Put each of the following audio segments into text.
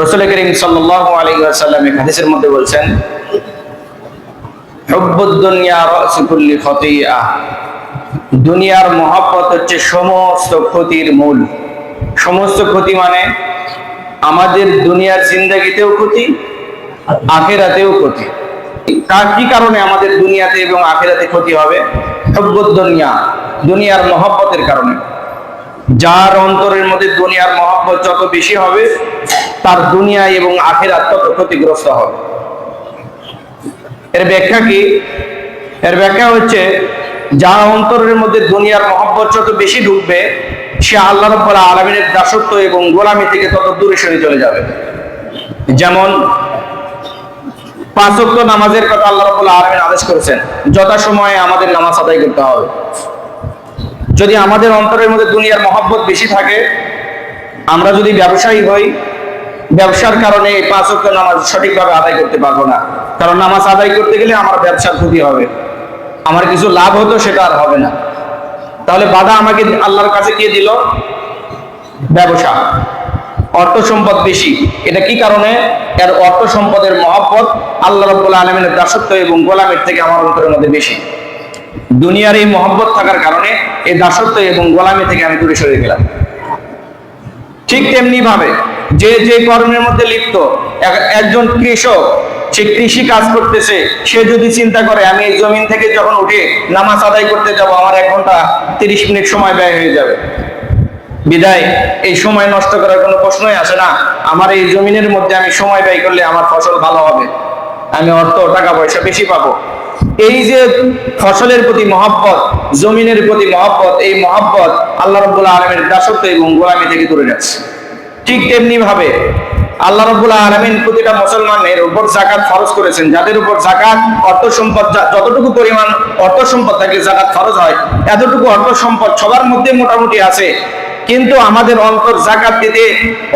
রসুল করিম এক হাদিসের মধ্যে বলছেন দুনিয়ার মহব্বত হচ্ছে সমস্ত ক্ষতির মূল। সমস্ত ক্ষতি মানে আমাদের দুনিয়ার জিন্দগিতেও ক্ষতি, আখেরাতেও ক্ষতি। কার কি কারণে আমাদের দুনিয়াতে এবং আখেরাতে ক্ষতি হবে? দুনিয়া দুনিয়ার মহব্বতের কারণে। যার অন্তরের মধ্যে দুনিয়ার মহব্বত যত বেশি হবে, তার দুনিয়া এবং আখেরাত তত ক্ষতিগ্রস্ত হবে। এর ব্যাখ্যা কি? এর ব্যাখ্যা হচ্ছে, যার অন্তরের মধ্যে দুনিয়ার মহব্বত যত বেশি ঢুকবে সে আল্লাহ রব্বুল আলমিনের দাসত্ব এবং গোলামি থেকে তত দূরে সরে চলে যাবে। যেমন, পাঁচ ওয়াক্ত নামাজের কথা আল্লাহ রব্বুল আলমিন আদেশ করেছেন, যথাসময়ে আমাদের নামাজ আদায় করতে হবে। যদি আমাদের অন্তরের মধ্যে দুনিয়ার মহব্বত বেশি থাকে, আমরা যদি ব্যবসায়ী হই, ব্যবসার কারণে এই পাঁচ ওয়াক্ত নামাজ সঠিকভাবে আদায় করতে পারব না। কারণ নামাজ আদায় করতে গেলে আমার ব্যবসার ক্ষতি হবে। আমার কিছু লাভ হতো, সেটা আর হবে না। তাহলে বাধা আমাকে আল্লাহর কাছে কে দিল? ব্যবসা। অর্থ সম্পদ বেশি। এটা কি কারণে? এর অর্থ সম্পদের মহব্বত আল্লাহ রব্বুল আলমিনের দাসত্ব এবং গোলামের থেকে আমার অন্তরের মধ্যে বেশি। দুনিয়ার এই মহব্বত থাকার কারণে এই দাসত্ব এবং গোলামি থেকে আমি দূরে সরে গেলাম। ঠিক তেমনি ভাবে যে যে কর্মের মধ্যে লিপ্ত একজন কৃষক, সে কৃষি কাজ করতেছে, সে যদি চিন্তা করে, আমি এই জমিন থেকে যখন উঠে নামাজ আদায় করতে যাব, আমার এক ঘণ্টা তিরিশ মিনিট সময় ব্যয় হয়ে যাবে। বিদায়, এই সময় নষ্ট করার কোনো প্রশ্নই আসে না। আমার এই জমিনের মধ্যে আমি সময় ব্যয় করলে আমার ফসল ভালো হবে। আমি অর্থ, টাকা পয়সা বেশি পাবো। এই যে ফসলের প্রতি মহব্বত, জমিনের প্রতি মহব্বত, এই মহব্বত আল্লাহ রব্বুল আলমের দাসত্ব এবং গোলামি থেকে দূরে যাচ্ছে ঠিক তেমনি ভাবে আল্লাহ রব্বুল আলমিন প্রতিটা মুসলমানের উপর জাকাত ফরজ করেছেন। যাদের উপর জাকাত অর্থ সম্পদ যতটুকু পরিমাণ অর্থ সম্পদ থাকে জাকাত ফরজ হয়, এতটুকু অর্থ সম্পদ সবার মধ্যে মোটামুটি আছে। কিন্তু আমাদের অন্তর জাকাত দিতে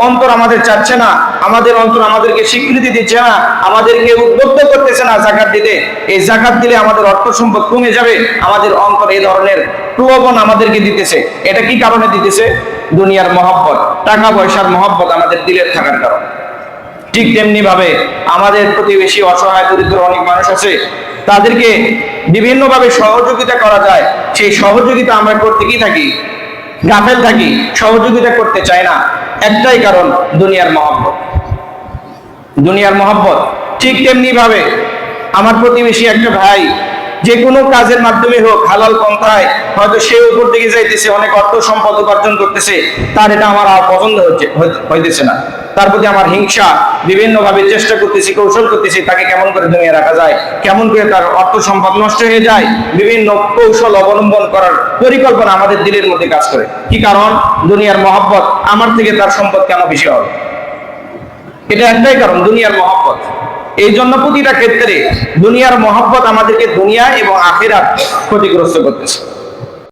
অন্তর আমাদের চাচ্ছে না, আমাদের অন্তর আমাদেরকে স্বীকৃতি দিচ্ছে না, আমাদেরকে উদ্বুদ্ধ করতেছে না জাকাত দিতে। এই জাকাত দিলে আমাদের অর্থ সম্পদ কমে যাবে, আমাদের অন্তর এই ধরনের প্রলোভন আমাদেরকে দিতেছে। এটা কি কারণে দিতেছে? দুনিয়ার মহব্বত, টাকা পয়সার মহব্বত আমাদের দিলের থাকার কারণ। ঠিক তেমনি ভাবে আমাদের প্রতিবেশী অসহায় দরিদ্র অনেক মানুষ আছে, তাদেরকে বিভিন্নভাবে সহযোগিতা করা যায়। সেই সহযোগিতা আমরা করতে কি থাকি? গাফেল থাকি, সহযোগিতা করতে চাই না, একটাই কারণ দুনিয়ার মহব্বত। দুনিয়ার মহব্বত ঠিক তেমনি ভাবে আমার প্রতিবেশী একটা ভাই, যে কোনো কাজের মাধ্যমে হোক, হালাল পন্থায়, হয়তো সে উপর দিকে যাইতেছে, অনেক অর্থ সম্পদ উপার্জন করতেছে, তার এটা আমার পছন্দ হচ্ছে হইতেছে না। তার প্রতি আমার হিংসা বিভিন্ন ভাবে চেষ্টা করতেছি, কৌশল করতেছি, তাকে কেমন করে দুনিয়া রাখা যায়, কেমন করে তার অর্থ সম্পদ নষ্ট হয়ে যায়, বিভিন্ন কৌশল অবলম্বন করার পরিকল্পনা আমাদের দিলের মধ্যে কাজ করে। কি কারণ? দুনিয়ার মহব্বত আমার থেকে তার সম্পদ কেন বেশি হবে? এটা একটাই কারণ, দুনিয়ার মহব্বত। এই জন্য প্রতিটা ক্ষেত্রে দুনিয়ার মহব্বত আমাদেরকে দুনিয়া এবং আখেরাত ক্ষতিগ্রস্ত করতেছে।